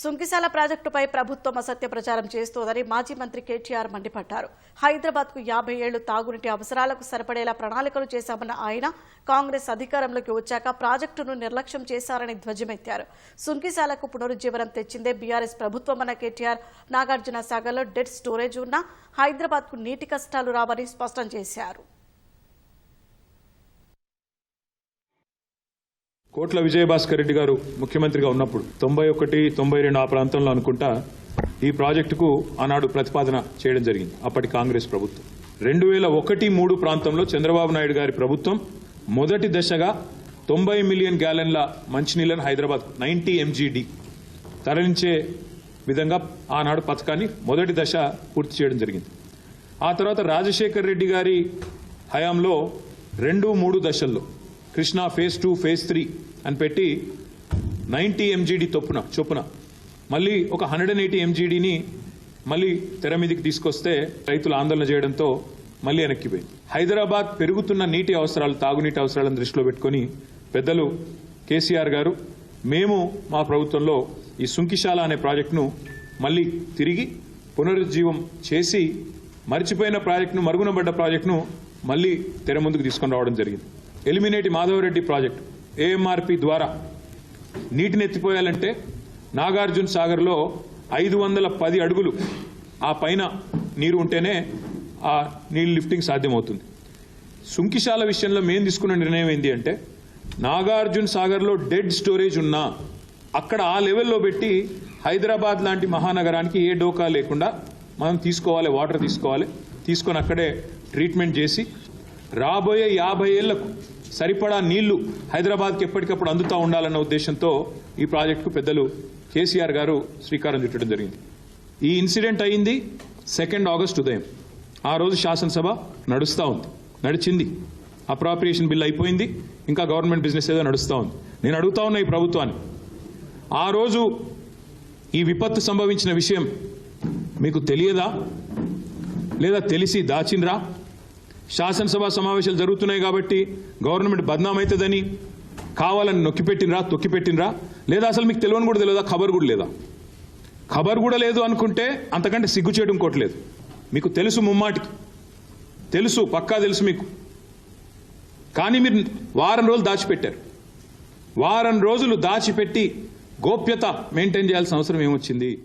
సుంకిశాల ప్రాజెక్టుపై ప్రభుత్వం అసత్య ప్రచారం చేస్తోందని మాజీ మంత్రి కేటీఆర్ మండిపడ్డారు. హైదరాబాద్కు యాభై ఏళ్ళు తాగునీటి అవసరాలకు సరిపడేలా ప్రణాళికలు చేశామన్న ఆయన కాంగ్రెస్ అధికారంలోకి వచ్చాక ప్రాజెక్టును నిర్లక్ష్యం చేశారని ధ్వజమెత్తారు. సుంకిశాలకు పునరుజ్జీవనం తెచ్చిందే బీఆర్ఎస్ ప్రభుత్వమన్న కేటీఆర్. నాగార్జున సాగర్లో డెడ్ స్టోరేజ్ ఉన్నా హైదరాబాద్కు నీటి కష్టాలు రావని స్పష్టం చేశారు. కోట్ల విజయభాస్కర్ రెడ్డి గారు ముఖ్యమంత్రిగా ఉన్నప్పుడు తొంభై ఒకటి తొంభై రెండు ఆ ప్రాంతంలో అనుకుంటా ఈ ప్రాజెక్టుకు ఆనాడు ప్రతిపాదన చేయడం జరిగింది. అప్పటి కాంగ్రెస్ ప్రభుత్వం. రెండు వేల ఒకటి మూడు ప్రాంతంలో చంద్రబాబు నాయుడు గారి ప్రభుత్వం మొదటి దశగా తొంభై మిలియన్ గ్యాలన్ల మంచినీళ్ళను హైదరాబాద్ నైన్టీ ఎంజీడి తరలించే విధంగా ఆనాడు పథకాన్ని మొదటి దశ పూర్తి చేయడం జరిగింది. ఆ తర్వాత రాజశేఖర్ రెడ్డి గారి హయాంలో రెండు మూడు దశల్లో Krishna phase two phase three అని పెట్టి నైంటీ ఎంజీడీ తొప్పున చొప్పున. మళ్ళీ ఒక హండ్రెడ్ అండ్ ఎయిటీ ఎంజీడీని మళ్ళీ తెర మీదకి తీసుకొస్తే రైతులు ఆందోళన చేయడంతో మళ్ళీ వెనక్కిపోయింది హైదరాబాద్ పెరుగుతున్న నీటి అవసరాలు తాగునీటి అవసరాలను దృష్టిలో పెట్టుకొని పెద్దలు కేసీఆర్ గారు మేము మా ప్రభుత్వంలో ఈ సుంకిశాల అనే ప్రాజెక్టును మళ్ళీ తిరిగి పునరుజ్జీవం చేసి మర్చిపోయిన ప్రాజెక్టును మరుగునబడ్డ ప్రాజెక్టును మళ్ళీ తెర ముందుకు తీసుకొని రావడం జరిగింది. ఎలిమినేటి మాధవరెడ్డి ప్రాజెక్టు ఏఎంఆర్పి ద్వారా నీటిని ఎత్తిపోయాలంటే నాగార్జున సాగర్లో ఐదు వందల పది అడుగులు ఆ పైన నీరు ఉంటేనే ఆ నీళ్ళు లిఫ్టింగ్ సాధ్యమవుతుంది. సుంకిశాల విషయంలో మేము తీసుకున్న నిర్ణయం ఏంటి అంటే నాగార్జున సాగర్లో డెడ్ స్టోరేజ్ ఉన్నా అక్కడ ఆ లెవెల్లో పెట్టి హైదరాబాద్ లాంటి మహానగరానికి ఏ డోకా లేకుండా మనం తీసుకోవాలి వాటర్ తీసుకోవాలి తీసుకొని అక్కడే ట్రీట్మెంట్ చేసి రాబోయే యాభై ఏళ్ళకు సరిపడా నీళ్ళు హైదరాబాద్కి ఎప్పటికప్పుడు అందుతూ ఉండాలన్న ఉద్దేశంతో ఈ ప్రాజెక్టుకు పెద్దలు కేసీఆర్ గారు శ్రీకారం చుట్టడం జరిగింది. ఈ ఇన్సిడెంట్ అయింది సెకండ్ ఆగస్ట్ ఉదయం. ఆ రోజు శాసనసభ నడుస్తూ ఉంది. నడిచింది. అప్రాప్రియేషన్ బిల్ అయిపోయింది. ఇంకా గవర్నమెంట్ బిజినెస్ ఏదో నడుస్తూ ఉంది. నేను అడుగుతా ఉన్నా ఈ ప్రభుత్వాన్ని. ఆ రోజు ఈ విపత్తు సంభవించిన విషయం మీకు తెలియదా? లేదా తెలిసి దాచినరా శాసనసభ సమావేశాలు జరుగుతున్నాయి కాబట్టి గవర్నమెంట్ బద్నామవుతుందని కావాలని నొక్కిపెట్టినరా తొక్కిపెట్టినరా లేదా అసలు మీకు తెలియని కూడా తెలియదా? ఖబర్ కూడా లేదా? ఖబర్ కూడా లేదు అనుకుంటే అంతకంటే సిగ్గు చేయడం కోట్లేదు మీకు తెలుసు ముమ్మాటికి. తెలుసు పక్కా తెలుసు మీకు. కానీ మీరు వారం రోజులు దాచిపెట్టారు. వారం రోజులు దాచిపెట్టి గోప్యత మెయింటైన్ చేయాల్సిన అవసరం ఏమొచ్చింది?